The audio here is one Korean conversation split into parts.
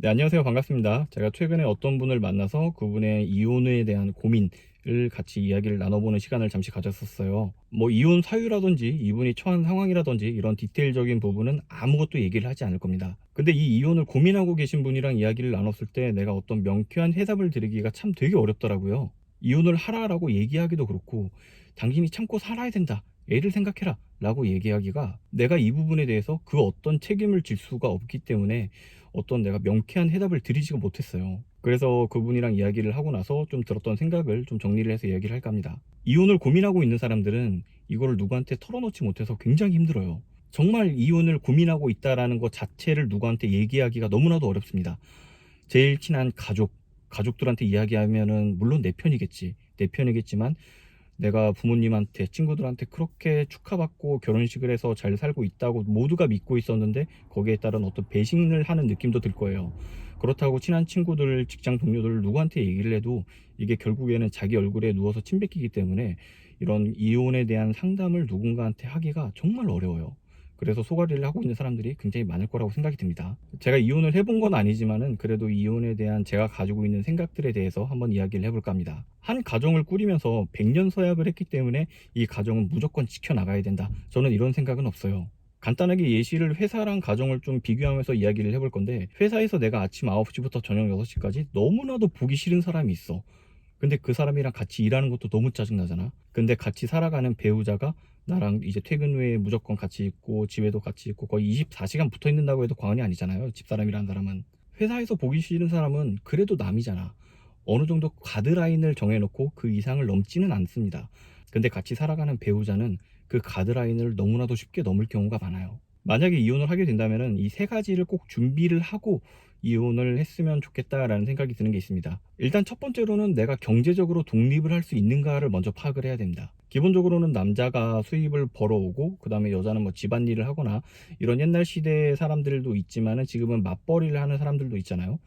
네, 안녕하세요. 반갑습니다. 제가 최근에 어떤 분을 만나서 그분의 이혼에 대한 고민을 같이 이야기를 나눠보는 시간을 잠시 가졌었어요. 뭐, 이혼 사유라든지 이분이 처한 상황이라든지 이런 디테일적인 부분은 아무것도 얘기를 하지 않을 겁니다. 근데 이 이혼을 고민하고 계신 분이랑 이야기를 나눴을 때 내가 어떤 명쾌한 해답을 드리기가 참 되게 어렵더라고요. 이혼을 하라라고 얘기하기도 그렇고, 당신이 참고 살아야 된다. 애를 생각해라. 라고 얘기하기가 내가 이 부분에 대해서 그 어떤 책임을 질 수가 없기 때문에 어떤 내가 명쾌한 해답을 드리지가 못했어요. 그래서 그분이랑 이야기를 하고 나서 좀 들었던 생각을 좀 정리를 해서 이야기를 할까 합니다. 이혼을 고민하고 있는 사람들은 이거를 누구한테 털어놓지 못해서 굉장히 힘들어요. 정말 이혼을 고민하고 있다라는 것 자체를 누구한테 얘기하기가 너무나도 어렵습니다. 제일 친한 가족, 가족들한테 이야기하면은 물론 내 편이겠지. 내 편이겠지만 내가 부모님한테 친구들한테 그렇게 축하받고 결혼식을 해서 잘 살고 있다고 모두가 믿고 있었는데 거기에 따른 어떤 배신을 하는 느낌도 들 거예요. 그렇다고 친한 친구들, 직장 동료들 누구한테 얘기를 해도 이게 결국에는 자기 얼굴에 누워서 침 뱉기기 때문에 이런 이혼에 대한 상담을 누군가한테 하기가 정말 어려워요. 그래서 소가리를 하고 있는 사람들이 굉장히 많을 거라고 생각이 듭니다. 제가 이혼을 해본 건 아니지만은 그래도 이혼에 대한 제가 가지고 있는 생각들에 대해서 한번 이야기를 해볼까 합니다. 한 가정을 꾸리면서 100년 서약을 했기 때문에 이 가정은 무조건 지켜나가야 된다. 저는 이런 생각은 없어요. 간단하게 예시를 회사랑 가정을 좀 비교하면서 이야기를 해볼 건데 회사에서 내가 아침 9시부터 저녁 6시까지 너무나도 보기 싫은 사람이 있어. 근데 그 사람이랑 같이 일하는 것도 너무 짜증나잖아. 근데 같이 살아가는 배우자가 나랑 이제 퇴근 후에 무조건 같이 있고 집에도 같이 있고 거의 24시간 붙어 있는다고 해도 과언이 아니잖아요. 집사람이라는 사람은. 회사에서 보기 싫은 사람은 그래도 남이잖아. 어느 정도 가드라인을 정해놓고 그 이상을 넘지는 않습니다. 근데 같이 살아가는 배우자는 그 가드라인을 너무나도 쉽게 넘을 경우가 많아요. 만약에 이혼을 하게 된다면 이 세 가지를 꼭 준비를 하고 이혼을 했으면 좋겠다라는 생각이 드는 게 있습니다. 일단 첫 번째로는 내가 경제적으로 독립을 할 수 있는가를 먼저 파악을 해야 됩니다. 기본적으로는 남자가 수입을 벌어오고 그 다음에 여자는 뭐 집안일을 하거나 이런 옛날 시대 사람들도 있지만은 지금은 맞벌이를 하는 사람들도 있잖아요.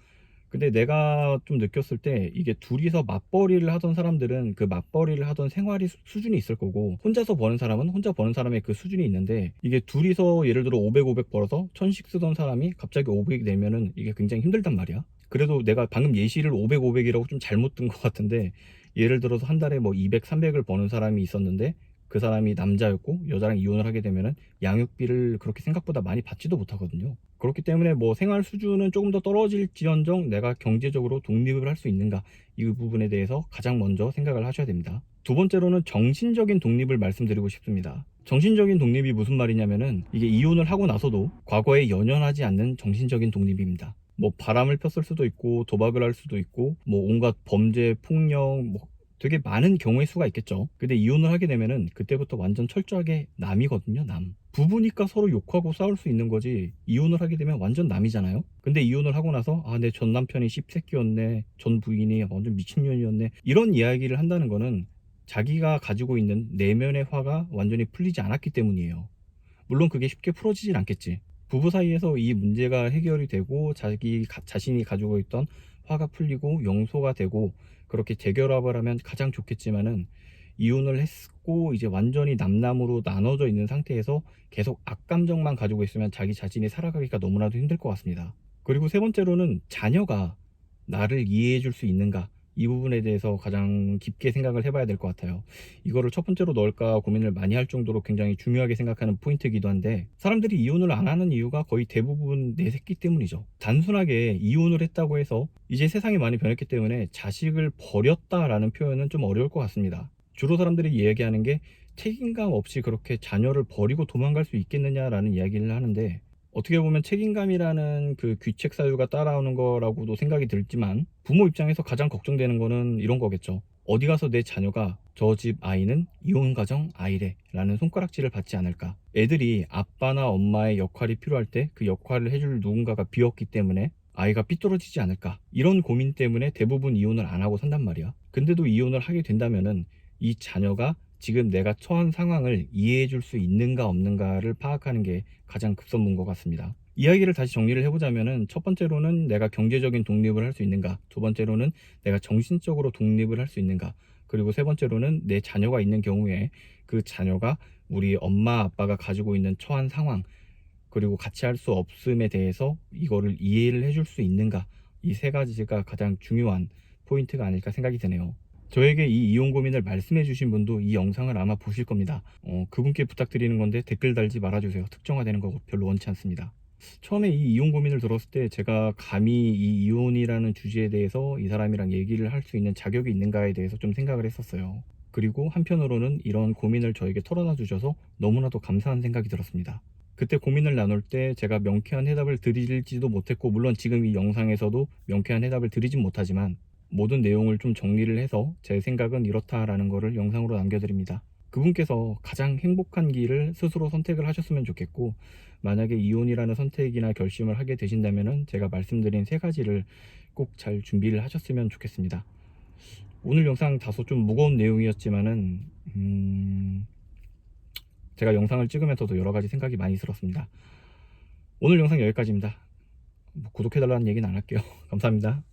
근데 내가 좀 느꼈을 때 이게 둘이서 맞벌이를 하던 사람들은 그 맞벌이를 하던 생활이 수- 수준이 있을 거고 혼자서 버는 사람은 혼자 버는 사람의 그 수준이 있는데 이게 둘이서 예를 들어 500, 500 벌어서 1000씩 쓰던 사람이 갑자기 500이 내면은 이게 굉장히 힘들단 말이야. 그래도 내가 방금 예시를 500, 500이라고 좀 잘못 든 것 같은데 예를 들어서 한 달에 뭐 200, 300을 버는 사람이 있었는데 그 사람이 남자였고 여자랑 이혼을 하게 되면은 양육비를 그렇게 생각보다 많이 받지도 못하거든요. 그렇기 때문에 뭐 생활 수준은 조금 더 떨어질지언정 내가 경제적으로 독립을 할 수 있는가 이 부분에 대해서 가장 먼저 생각을 하셔야 됩니다. 두 번째로는 정신적인 독립을 말씀드리고 싶습니다. 정신적인 독립이 무슨 말이냐면은 이게 이혼을 하고 나서도 과거에 연연하지 않는 정신적인 독립입니다. 뭐 바람을 폈을 수도 있고 도박을 할 수도 있고 뭐 온갖 범죄, 폭력, 뭐 되게 많은 경우의 수가 있겠죠. 근데 이혼을 하게 되면은 그때부터 완전 철저하게 남이거든요, 남. 부부니까 서로 욕하고 싸울 수 있는 거지. 이혼을 하게 되면 완전 남이잖아요. 근데 이혼을 하고 나서 아, 내 전 남편이 씹새끼였네. 전 부인이 완전 미친년이었네. 이런 이야기를 한다는 거는 자기가 가지고 있는 내면의 화가 완전히 풀리지 않았기 때문이에요. 물론 그게 쉽게 풀어지진 않겠지. 부부 사이에서 이 문제가 해결이 되고 자기 가- 자신이 가지고 있던 화가 풀리고 용서가 되고 그렇게 재결합을 하면 가장 좋겠지만은 이혼을 했고 이제 완전히 남남으로 나눠져 있는 상태에서 계속 악감정만 가지고 있으면 자기 자신이 살아가기가 너무나도 힘들 것 같습니다. 그리고 세 번째로는 자녀가 나를 이해해 줄 수 있는가 이 부분에 대해서 가장 깊게 생각을 해봐야 될 것 같아요. 이거를 첫 번째로 넣을까 고민을 많이 할 정도로 굉장히 중요하게 생각하는 포인트이기도 한데 사람들이 이혼을 안 하는 이유가 거의 대부분 내 새끼 때문이죠. 단순하게 이혼을 했다고 해서 이제 세상이 많이 변했기 때문에 자식을 버렸다라는 표현은 좀 어려울 것 같습니다. 주로 사람들이 이야기하는 게 책임감 없이 그렇게 자녀를 버리고 도망갈 수 있겠느냐라는 이야기를 하는데 어떻게 보면 책임감이라는 그 귀책 사유가 따라오는 거라고도 생각이 들지만 부모 입장에서 가장 걱정되는 거는 이런 거겠죠. 어디 가서 내 자녀가 저 집 아이는 이혼 가정 아이래 라는 손가락질을 받지 않을까. 애들이 아빠나 엄마의 역할이 필요할 때 그 역할을 해줄 누군가가 비었기 때문에 아이가 삐뚤어지지 않을까. 이런 고민 때문에 대부분 이혼을 안 하고 산단 말이야. 근데도 이혼을 하게 된다면은 이 자녀가 지금 내가 처한 상황을 이해해 줄 수 있는가 없는가를 파악하는 게 가장 급선무인 것 같습니다. 이야기를 다시 정리를 해보자면은 첫 번째로는 내가 경제적인 독립을 할 수 있는가, 두 번째로는 내가 정신적으로 독립을 할 수 있는가, 그리고 세 번째로는 내 자녀가 있는 경우에 그 자녀가 우리 엄마 아빠가 가지고 있는 처한 상황 그리고 같이 할 수 없음에 대해서 이거를 이해를 해줄 수 있는가 이 세 가지가 가장 중요한 포인트가 아닐까 생각이 드네요. 저에게 이 이혼 고민을 말씀해 주신 분도 이 영상을 아마 보실 겁니다. 어, 그분께 부탁드리는 건데 댓글 달지 말아주세요. 특정화되는 거 별로 원치 않습니다. 처음에 이 이혼 고민을 들었을 때 제가 감히 이 이혼이라는 주제에 대해서 이 사람이랑 얘기를 할 수 있는 자격이 있는가에 대해서 좀 생각을 했었어요. 그리고 한편으로는 이런 고민을 저에게 털어놔 주셔서 너무나도 감사한 생각이 들었습니다. 그때 고민을 나눌 때 제가 명쾌한 해답을 드리지도 못했고 물론 지금 이 영상에서도 명쾌한 해답을 드리진 못하지만 모든 내용을 좀 정리를 해서 제 생각은 이렇다라는 거를 영상으로 남겨드립니다. 그분께서 가장 행복한 길을 스스로 선택을 하셨으면 좋겠고 만약에 이혼이라는 선택이나 결심을 하게 되신다면 제가 말씀드린 세 가지를 꼭 잘 준비를 하셨으면 좋겠습니다. 오늘 영상 다소 좀 무거운 내용이었지만은 음, 제가 영상을 찍으면서도 여러 가지 생각이 많이 들었습니다. 오늘 영상 여기까지입니다. 뭐 구독해달라는 얘기는 안 할게요. 감사합니다.